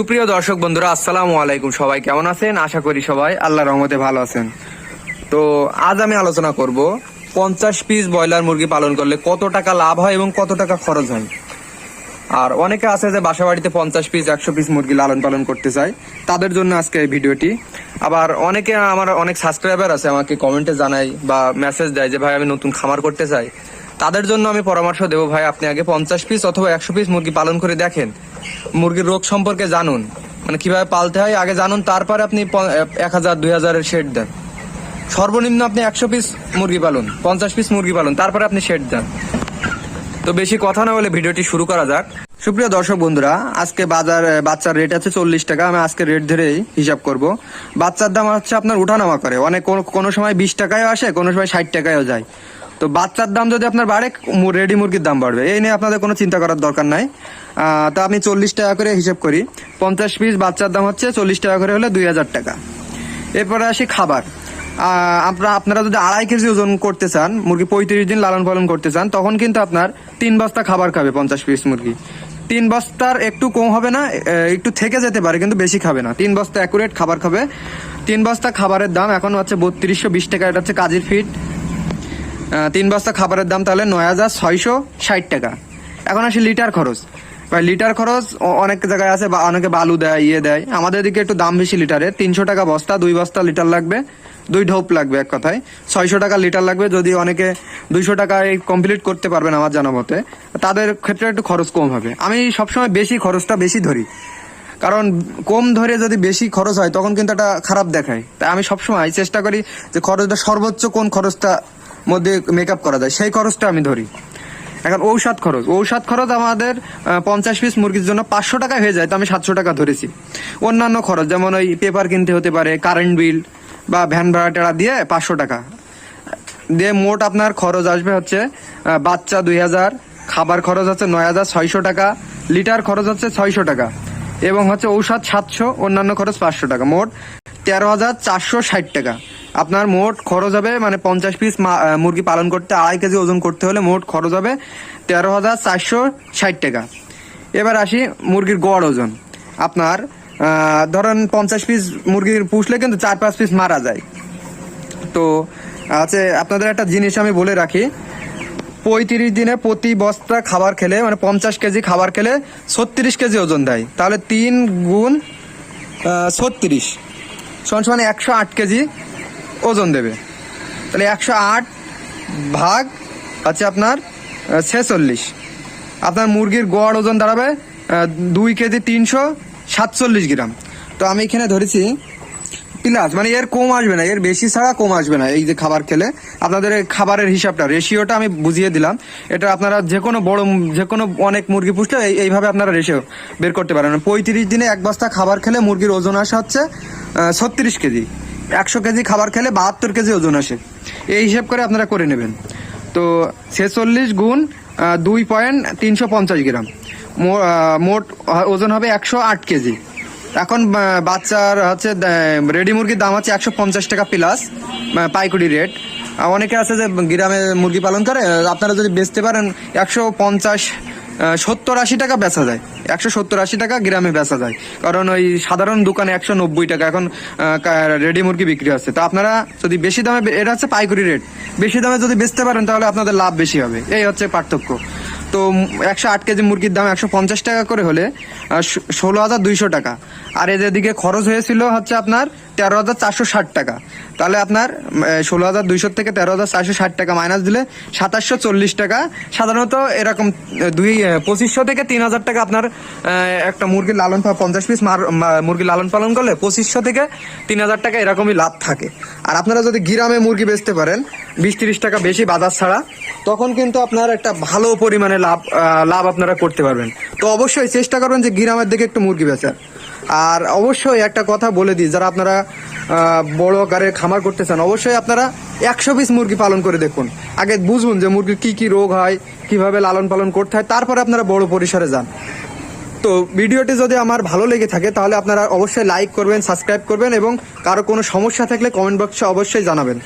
সুপ্রিয় দর্শক বন্ধুরা, আসসালামু আলাইকুম। সবাই কেমন আছেন? আশা করি সবাই আল্লাহ রহমতে ভালো আছেন। তো আজ আমি আলোচনা করব পঞ্চাশ পিস ব্রয়লার মুরগি পালন করলে কত টাকা লাভ হয় এবং কত টাকা খরচ হয়। আর অনেকে আছে যে বাসা বাড়িতে পঞ্চাশ পিস, একশো পিস মুরগি লালন পালন করতে চায়, তাদের জন্য আজকে এই ভিডিওটি। আবার অনেকে, আমার অনেক সাবস্ক্রাইবার আছে, আমাকে কমেন্টে জানায় বা মেসেজ দেয় যে, ভাই, আমি নতুন খামার করতে চাই। তাদের জন্য আমি পরামর্শ দেবো ভাই, আপনি আগে পঞ্চাশ পিস অথবা একশো পিস মুরগি পালন করে দেখেন। মুরগির রোগ সম্পর্কে জানুন। মানে কীভাবে পালতে হয়, আগে জানুন, তারপরে আপনি এক হাজার, দুই হাজারের শেড দেন। সর্বনিম্ন আপনি একশো পিস মুরগি পালন, পঞ্চাশ পিস মুরগি পালন, তারপরে আপনি শেড দেন। তো বেশি কথা না বলে ভিডিওটি শুরু করা যাক। সুপ্রিয় দর্শক বন্ধুরা, আজকে বাজার বাচ্চার রেট আছে চল্লিশ টাকা, আমি আজকে রেট ধরেই হিসাব করব। বাচ্চার দাম হচ্ছে আপনার উঠানামা করে। অনেক কোনো- সময় বিশ টাকায় আসে, কোনো সময় ষাট টাকায়ও যায়। তো বাচ্চার দাম যদি আপনার বাড়ে রেডি মুরগির দাম বাড়বে। এই নিয়ে আপনাদের কোনো চিন্তা করার দরকার নাই। তা আমি চল্লিশ টাকা করে হিসেব করি। পঞ্চাশ পিস বাচ্চার দাম হচ্ছে চল্লিশ টাকা করে হলে দুই হাজার টাকা। এরপরে আসি খাবার। আপনারা আপনারা যদি আড়াই কেজি ওজন করতে চান, মুরগি পঁয়ত্রিশ দিন লালন পালন করতে চান, তখন কিন্তু আপনার তিন বস্তা খাবার খাবে পঞ্চাশ পিস মুরগি। তিন বস্তার একটু কম হবে না একটু থেকে যেতে পারে, কিন্তু বেশি খাবে না। তিন বস্তা অ্যাকুরেট খাবার খাবে। তিন বস্তা খাবারের দাম এখন হচ্ছে বত্রিশশো বিশ টাকা, এটা হচ্ছে কাজের ফিট তিন বস্তা খাবারের দাম তাহলে নয় হাজার ছয়শো ষাট টাকা। এখন আসি লিটার খরচ। ভাই, লিটার খরচ অনেক জায়গায় আছে বা অনেকে বালু দেয় ইয়ে দেয়। আমাদের দিকে একটু দাম বেশি লিটারে। তিনশো টাকা বস্তা, দুই বস্তা লিটার লাগবে, দুই ঢোপ লাগবে এক কথায়। ছয়শো টাকা লিটার লাগবে, যদি অনেকে দুইশো টাকায় কমপ্লিট করতে পারবেন আমার জানা মতে। তাদের ক্ষেত্রে একটু খরচ কম হবে। আমি সবসময় বেশি খরচটা বেশি ধরি। কারণ কম ধরে যদি বেশি খরচ হয়, তখন কিন্তু এটা খারাপ দেখায়। তাই আমি সবসময় চেষ্টা করি যে খরচটা সর্বোচ্চ কোন খরচটা মধ্যে মেকআপ করা যায়। সেই খরচটা আমি ধরি। এখন ঔষধ খরচ। ঔষধ খরচ আমাদের পঞ্চাশ পিস মুরগির জন্য পাঁচশো টাকা হয়ে যায়, তো আমি সাতশো টাকা ধরেছি। অন্যান্য খরচ, যেমন ওই পেপার কিনতে হতে পারে কারেন্ট বিল বা ভ্যান ভাড়া টেড়া দিয়ে পাঁচশো টাকা। দিয়ে মোট আপনার খরচ আসবে হচ্ছে বাচ্চা দুই হাজার, খাবার খরচ হচ্ছে নয় হাজার ছয়শো টাকা, লিটার খরচ হচ্ছে ছয়শো টাকা এবং হচ্ছে ঔষধ সাতশো, অন্যান্য খরচ পাঁচশো টাকা। মোট তেরো হাজার চারশো ষাট টাকা। আপনার মোট খরচ হবে মানে পঞ্চাশ পিস মুরগি পালন করতে আড়াই কেজি ওজন করতে হলে মোট খরচ হবে তেরো হাজার চারশো ষাট টাকা। এবার আসি মুরগির গড় ওজন। আপনার ধরেন পঞ্চাশ পিস মুরগির পুষলে কিন্তু চার পাঁচ পিস মারা যায়। তো আছে, আপনাদের একটা জিনিস আমি বলে রাখি, পঁয়ত্রিশ দিনে প্রতি বস্তা খাবার খেলে মানে পঞ্চাশ কেজি খাবার খেলে ছত্রিশ কেজি ওজন দেয়। তাহলে তিন গুণ ছত্রিশ। সমান সমান একশো আট কেজি ওজন দেবে। তাহলে একশো আট ভাগ আছে আপনার ছেচল্লিশ। আপনার মুরগির গড় ওজন দাঁড়াবে দুই কেজি তিনশো সাতচল্লিশ গ্রাম। তো আমি এখানে ধরেছি, প্লাস মানে এর কম আসবে না, এর বেশি ছাড়া কম আসবে না এই যে খাবার খেলে। আপনাদের খাবারের হিসাবটা, রেশিওটা আমি বুঝিয়ে দিলাম। এটা আপনারা যে কোনো বড়, যে কোনো অনেক মুরগি পুষলে এই- এইভাবে আপনারা রেশিও বের করতে পারেন। পঁয়ত্রিশ দিনে এক বস্তা খাবার খেলে মুরগির ওজন আসে হচ্ছে ছত্রিশ কেজি। একশো কেজি খাবার খেলে বাহাত্তর কেজি ওজন আসে। এই হিসাব করে আপনারা করে নেবেন। তো ছেচল্লিশ গুণ দুই পয়েন্ট তিনশো পঞ্চাশ গ্রাম। মোট ওজন হবে একশো আট কেজি। এখন বাচ্চার হচ্ছে রেডি মুরগির দাম হচ্ছে একশো পঞ্চাশ টাকা প্লাস পাইকুড়ি রেট অনেকে আছে যে গ্রামে মুরগি পালন করে আপনারা যদি বেচতে পারেন, একশো পঞ্চাশ সত্তর আশি টাকা বেচা যায়। একশো সত্তর আশি টাকা গ্রামে বেচা যায়। কারণ ওই সাধারণ দোকানে একশো নব্বই টাকা। এখন রেডি মুরগি বিক্রি হচ্ছে। তো আপনারা যদি বেশি দামে এটা হচ্ছে পাইকারি রেট। বেশি দামে যদি বেচতে পারেন তাহলে আপনাদের লাভ বেশি হবে। এই হচ্ছে পার্থক্য। তো একশো আট কেজি মুরগির দাম একশো পঞ্চাশ টাকা করে হলে ষোলো হাজার দুইশো টাকা। আর এদের দিকে খরচ হয়েছিল হচ্ছে আপনার তেরো হাজার চারশো ষাট টাকা। তাহলে আপনার ষোলো হাজার দুইশো থেকে তেরো হাজার চারশো ষাট টাকা মাইনাস দিলে সাতাশশো চল্লিশ টাকা। সাধারণত এরকম দুই পঁচিশশো থেকে তিন হাজার টাকা আপনার একটা মুরগির লালন পালন পঞ্চাশ পিস মুরগি লালন পালন করলে পঁচিশশো থেকে তিন হাজার টাকা এরকমই লাভ থাকে। আর আপনারা যদি গ্রামে মুরগি বেচতে পারেন, বিশ তিরিশ টাকা বেশি বাজার ছাড়া, তখন কিন্তু আপনার একটা ভালো পরিমাণে লাভ লাভ আপনারা করতে পারবেন। তো অবশ্যই চেষ্টা করবেন যে গ্রামের দিকে একটু মুরগি বেচার। আর অবশ্যই একটা কথা বলে দিই, যারা আপনারা বড় আকারে খামার করতে চান, অবশ্যই আপনারা একশো পিস মুরগি পালন করে দেখুন। আগে বুঝুন যে মুরগির কি কি রোগ হয়, কীভাবে লালন পালন করতে হয়, তারপরে আপনারা বড় পরিসরে যান। তো ভিডিওটি যদি আমার ভালো লেগে থাকে, তাহলে আপনারা অবশ্যই লাইক করবেন, সাবস্ক্রাইব করবেন এবং কারও কোনো সমস্যা থাকলে কমেন্ট বক্সে অবশ্যই জানাবেন।